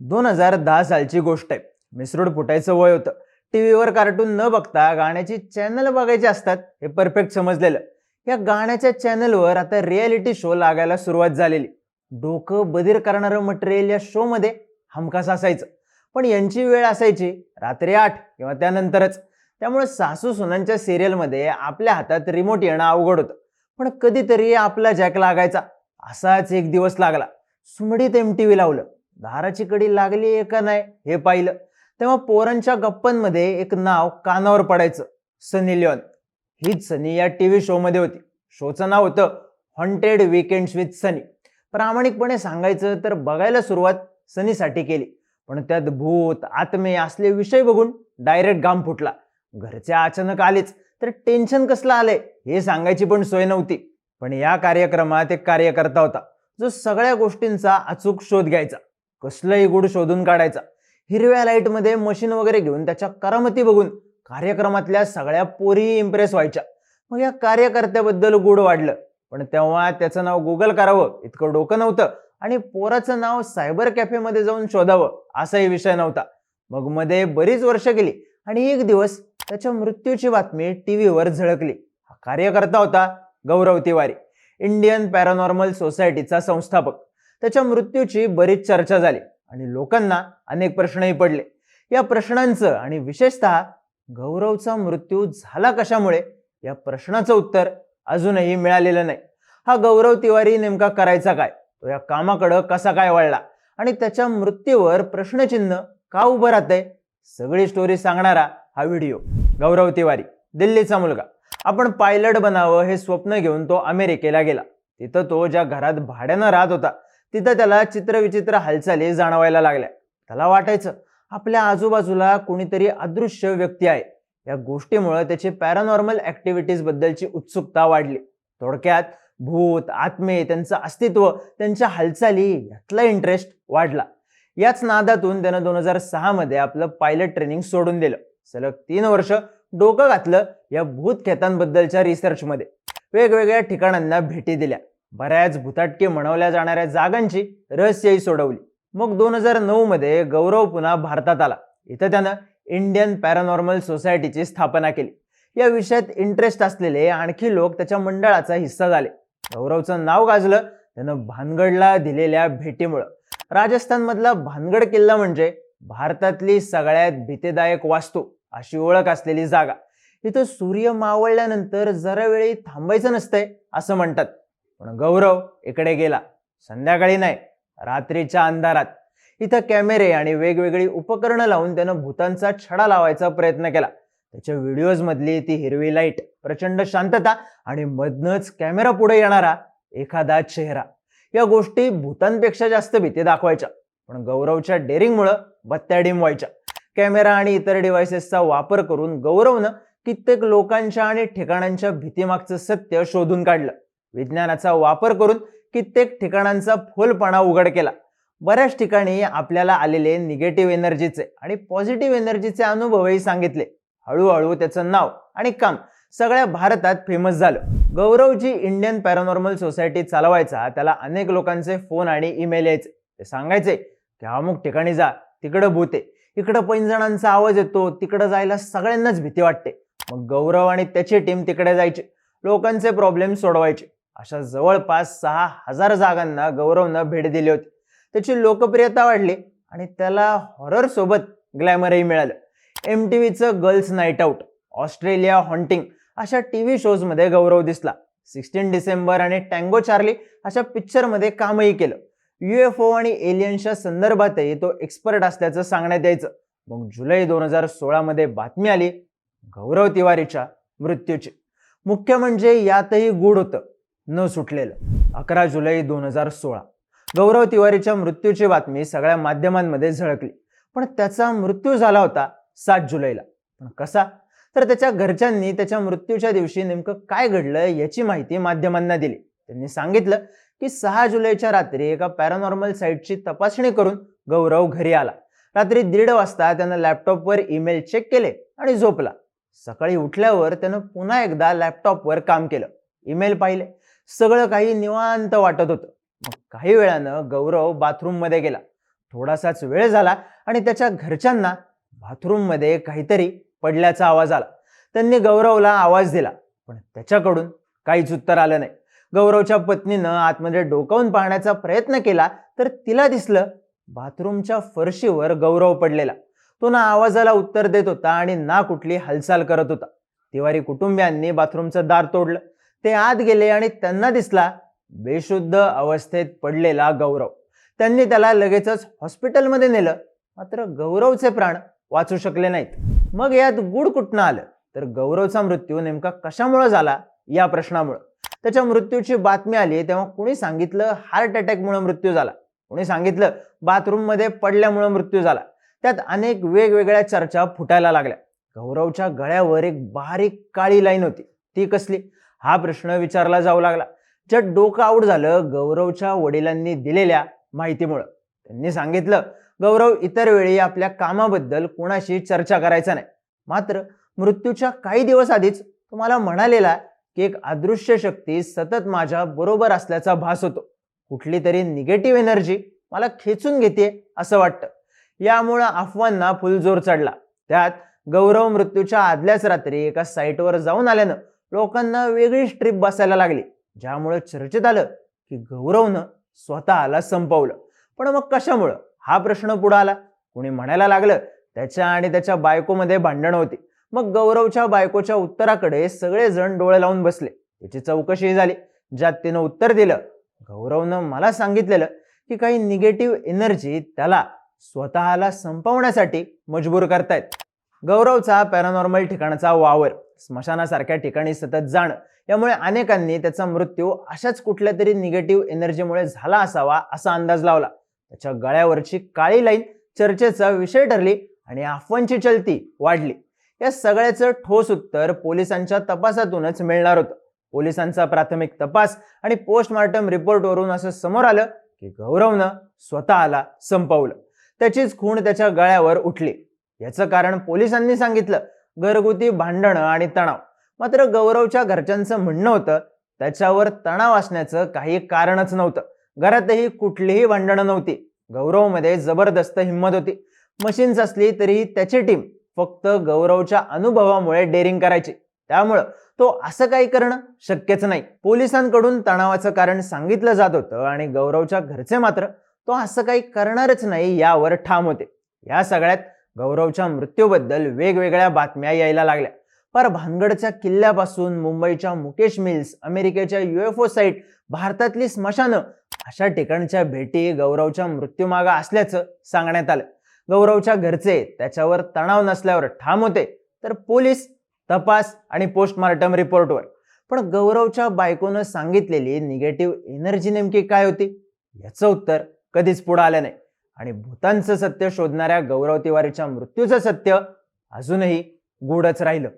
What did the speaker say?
दोन हजार दहा सालची गोष्ट आहे. मिसरूड फुटायचं वय होतं. टीव्हीवर कार्टून न बघता गाण्याची चॅनल बघायची असतात हे परफेक्ट समजलेलं. या गाण्याच्या चॅनलवर आता रियालिटी शो लागायला सुरुवात झालेली. डोकं बधीर करणारं मटेरियल या शोमध्ये हमखास असायचं. पण यांची वेळ असायची रात्री आठ किंवा त्यानंतरच. त्यामुळे सासू सुनांच्या सिरियलमध्ये आपल्या हातात रिमोट येणं अवघड होतं. पण कधीतरी आपला जॅक लागायचा. असाच एक दिवस लागला. सुमडीत एम टी व्ही लावलं. दाराची कडी लागली आहे का नाही हे पाहिलं. तेव्हा पोरांच्या गप्पांमध्ये एक नाव कानावर पडायचं. सनी लिओन. हीच सनी या टी व्ही शोमध्ये होती. शोचं नाव होतं हॉन्टेड विकेंड्स विथ सनी प्रामाणिकपणे सांगायचं तर बघायला सुरुवात सनीसाठी केली. पण त्यात भूत आत्मे असले विषय बघून डायरेक्ट गाम फुटला. घरच्या अचानक आलेच. तर टेन्शन कसलं आलंय हे सांगायची पण सोय नव्हती. पण या कार्यक्रमात एक कार्यकर्ता होता. जो सगळ्या गोष्टींचा अचूक शोध घ्यायचा. कसलंही गुड शोधून काढायचा. हिरव्या लाईटमध्ये मशीन वगैरे घेऊन त्याच्या करामती बघून कार्यक्रमातल्या सगळ्या पोरी इम्प्रेस व्हायच्या. मग या कार्यकर्त्याबद्दल गुड वाढलं. पण तेव्हा त्याचं नाव गुगल करावं इतकं डोकं नव्हतं. आणि पोराचं नाव सायबर कॅफेमध्ये जाऊन शोधावं असाही विषय नव्हता. मग मध्ये बरीच वर्ष गेली आणि एक दिवस त्याच्या मृत्यूची बातमी टी व्हीवर झळकली. हा कार्यकर्ता होता गौरव तिवारी इंडियन पॅरानॉर्मल सोसायटीचा संस्थापक. त्याच्या मृत्यूची बरीच चर्चा झाली आणि लोकांना अनेक प्रश्नही पडले. या प्रश्नांचं आणि विशेषतः गौरवचा मृत्यू झाला कशामुळे? या प्रश्नाचं उत्तर अजूनही मिळालेलं नाही. हा गौरव तिवारी नेमका करायचा काय? तो या कामाकडं कसा काय वळला? आणि त्याच्या मृत्यूवर प्रश्नचिन्ह का उभं राहतंय? सगळी स्टोरी सांगणारा हा व्हिडिओ. गौरव तिवारी दिल्लीचा मुलगा. आपण पायलट बनावं हे स्वप्न घेऊन तो अमेरिकेला गेला. तिथं तो ज्या घरात भाड्यानं राहत होता तिथं त्याला चित्रविचित्र हालचाली जाणवायला लागल्या. त्याला वाटायचं आपल्या आजूबाजूला कोणीतरी अदृश्य व्यक्ती आहे. या गोष्टीमुळे त्याची पॅरानॉर्मल ऍक्टिव्हिटीज बद्दलची उत्सुकता वाढली. थोडक्यात भूत आत्मे त्यांचं अस्तित्व त्यांच्या हालचाली यातला इंटरेस्ट वाढला. याच नादातून त्यानं दोन हजार सहा मध्ये आपलं पायलट ट्रेनिंग सोडून दिलं. सलग तीन वर्ष डोकं घातलं या भूत खेतांबद्दलच्या रिसर्चमध्ये वेगवेगळ्या ठिकाणांना भेटी दिल्या. बऱ्याच भूताटके म्हणवल्या जाणाऱ्या जागांची रहस्यही सोडवली. मग दोन हजार नऊ मध्ये गौरव पुन्हा भारतात आला. इथं त्यानं इंडियन पॅरानॉर्मल सोसायटीची स्थापना केली. या विषयात इंटरेस्ट असलेले आणखी लोक त्याच्या मंडळाचा हिस्सा झाले. गौरवचं नाव गाजलं त्यानं भानगडला दिलेल्या भेटीमुळं. राजस्थानमधला भानगड किल्ला म्हणजे भारतातली सगळ्यात भीतीदायक वास्तू अशी ओळख असलेली जागा. इथं सूर्य मावळल्यानंतर जरा वेळी थांबायचं नसतंय असं म्हणतात. पण गौरव इकडे गेला. संध्याकाळी नाही रात्रीच्या अंधारात. इथं कॅमेरे आणि वेगवेगळी उपकरणं लावून त्यानं भूतांचा छडा लावायचा प्रयत्न केला. त्याच्या व्हिडिओज मधली ती हिरवी लाइट प्रचंड शांतता आणि मधनच कॅमेरा पुढे येणारा एखादा चेहरा. या गोष्टी भूतांपेक्षा जास्त भीती दाखवायच्या. पण गौरवच्या डेअरिंगमुळं बत्त्या डिम व्हायच्या कॅमेरा आणि इतर डिव्हायसेसचा वापर करून गौरवनं कित्येक लोकांच्या आणि ठिकाणांच्या भीतीमागचं सत्य शोधून काढलं. विज्ञानाचा वापर करून कित्येक ठिकाणांचा फोलपणा उघड केला. बऱ्याच ठिकाणी आपल्याला आलेले निगेटिव्ह एनर्जीचे आणि पॉझिटिव्ह एनर्जीचे अनुभवही सांगितले. हळूहळू त्याचं नाव आणि काम सगळ्या भारतात फेमस झालं. गौरवजी इंडियन पॅरानॉर्मल सोसायटी चालवायचा त्याला अनेक लोकांचे फोन आणि ईमेल यायचे. ते सांगायचे की अमुक ठिकाणी जा तिकडं भूते इकडं पैंजणांचा आवाज येतो तिकडं जायला सगळ्यांनाच भीती वाटते. मग गौरव आणि त्याची टीम तिकडे जायची. लोकांचे प्रॉब्लेम सोडवायचे. अशा जवळपास सहा हजार जागांना गौरवनं भेट दिली होती. त्याची लोकप्रियता वाढली आणि त्याला हॉरर सोबत ग्लॅमरही मिळालं. M T व्हीचं girls night out Australia haunting अशा टी व्ही शोजमध्ये गौरव दिसला. सिक्स्टीन डिसेंबर आणि टँगो चार्ली अशा पिक्चरमध्ये कामही केलं. युएफओ आणि एलियन्सच्या संदर्भातही तो एक्सपर्ट असल्याचं सांगण्यात यायचं. मग जुलै दोन हजार सोळामध्ये बातमी आली गौरव तिवारीच्या मृत्यूची. मुख्य म्हणजे यातही गूढ होतं. न सुटलेलं. अकरा जुलै दोन हजार सोळा. गौरव तिवारीच्या मृत्यूची बातमी सगळ्या माध्यमांमध्ये झळकली. पण त्याचा मृत्यू झाला होता सात जुलैला. पण कसा? तर त्याच्या घरच्यांनी त्याच्या मृत्यूच्या दिवशी नेमकं काय घडलं याची माहिती माध्यमांना दिली. त्यांनी सांगितलं की सहा जुलैच्या रात्री एका पॅरानॉर्मल साईटची तपासणी करून गौरव घरी आला. रात्री दीड वाजता त्यानं लॅपटॉपवर ईमेल चेक केले आणि झोपला. सकाळी उठल्यावर त्यानं पुन्हा एकदा लॅपटॉपवर काम केलं. ईमेल पाहिले. सगळं काही निवांत वाटत होतं. मग काही वेळानं गौरव बाथरूममध्ये गेला. थोडासाच वेळ झाला आणि त्याच्या घरच्यांना बाथरूममध्ये काहीतरी पडल्याचा आवाज आला. त्यांनी गौरवला आवाज दिला पण त्याच्याकडून काहीच उत्तर आलं नाही. गौरवच्या पत्नीनं आतमध्ये डोकावून पाहण्याचा प्रयत्न केला तर तिला दिसलं बाथरूमच्या फरशीवर गौरव पडलेला. तो ना आवाजाला उत्तर देत होता आणि ना कुठली हालचाल करत होता. तिवारी कुटुंबियांनी बाथरूमचं दार तोडलं. ते आत गेले आणि त्यांना दिसला बेशुद्ध अवस्थेत पडलेला गौरव. त्यांनी त्याला लगेचच हॉस्पिटलमध्ये नेलं. मात्र गौरवचे प्राण वाचू शकले नाहीत. मग यात गुड कुठनं आलं? तर गौरवचा मृत्यू नेमका कशामुळे झाला? या प्रश्नामुळं. त्याच्या मृत्यूची बातमी आली तेव्हा कुणी सांगितलं हार्ट अटॅकमुळे मृत्यू झाला? कुणी सांगितलं बाथरूममध्ये पडल्यामुळे मृत्यू झाला? त्यात अनेक वेगवेगळ्या चर्चा फुटायला लागल्या. गौरवच्या गळ्यावर एक बारीक काळी लाईन होती. ती कसली? हा प्रश्न विचारला जाऊ लागला. ज्या डोकं आऊट झालं गौरवच्या वडिलांनी दिलेल्या माहितीमुळं. त्यांनी सांगितलं गौरव इतर वेळी आपल्या कामाबद्दल कोणाशी चर्चा करायचा नाही. मात्र मृत्यूच्या काही दिवस आधीच तुम्हाला म्हणालेला की एक अदृश्य शक्ती सतत माझ्या बरोबर असल्याचा भास होतो. कुठली तरी निगेटिव्ह एनर्जी मला खेचून घेते असं वाटतं. यामुळं अफवांना फुलजोर चढला. त्यात गौरव मृत्यूच्या आदल्याच रात्री एका साईटवर जाऊन आल्यानं लोकांना वेगळीच ट्रिप बसायला लागली. ज्यामुळं चर्चेत आलं की गौरवनं स्वतःला संपवलं. पण मग कशामुळं? हा प्रश्न पुढे आला. कुणी म्हणायला लागलं त्याच्या आणि त्याच्या बायकोमध्ये भांडण होती. मग गौरवच्या बायकोच्या उत्तराकडे सगळेजण डोळे लावून बसले. त्याची चौकशी झाली. ज्यात तिनं उत्तर दिलं गौरवनं मला सांगितलेलं की काही निगेटिव्ह एनर्जी त्याला स्वतःला संपवण्यासाठी मजबूर करतायत. गौरवचा पॅरानॉर्मल ठिकाणाचा वावर स्मशानासारख्या ठिकाणी सतत जाणं यामुळे अनेकांनी त्याचा मृत्यू अशाच कुठल्या तरी निगेटिव्ह एनर्जीमुळे झाला असावा असा अंदाज लावला. त्याच्या गळ्यावरची काळी लाईन चर्चेचा विषय ठरली आणि अफवांची चलती वाढली. या सगळ्याचं ठोस उत्तर पोलिसांच्या तपासातूनच मिळणार होतं. पोलिसांचा प्राथमिक तपास आणि पोस्टमार्टम रिपोर्टवरून असं समोर आलं की गौरवनं स्वतःला संपवलं. त्याचीच खूण त्याच्या गळ्यावर उठली. याचं कारण पोलिसांनी सांगितलं. घरगुती भांडणं आणि तणाव. मात्र गौरवच्या घरच्यांचं म्हणणं होतं त्याच्यावर तणाव असण्याचं काही कारणच नव्हतं. घरातही कुठलीही भांडणं नव्हती. गौरवमध्ये जबरदस्त हिंमत होती. मशीन्स असली तरीही त्याची टीम फक्त गौरवच्या अनुभवामुळे डेअरिंग करायची. त्यामुळं तो असं काही करणं शक्यच नाही. पोलिसांकडून तणावाचं कारण सांगितलं जात होतं आणि गौरवच्या घरचे मात्र तो असं काही करणारच नाही यावर ठाम होते. या सगळ्यात गौरवच्या मृत्यूबद्दल वेगवेगळ्या बातम्या यायला लागल्या. पर भानगडच्या किल्ल्यापासून मुंबईच्या मुकेश मिल्स अमेरिकेच्या युएफओ साईट भारतातली स्मशानं अशा ठिकाणच्या भेटी गौरवच्या मृत्यूमागा असल्याचं सांगण्यात आलं. गौरवच्या घरचे त्याच्यावर तणाव नसल्यावर ठाम होते तर पोलीस तपास आणि पोस्टमार्टम रिपोर्टवर. पण गौरवच्या बायकोनं सांगितलेली निगेटिव्ह एनर्जी नेमकी काय होती? याचं उत्तर कधीच पुढं आलं नाही. आणि भूतांचं सत्य शोधणाऱ्या गौरव तिवारीच्या मृत्यूचं सत्य अजूनही गूढच राहिलं.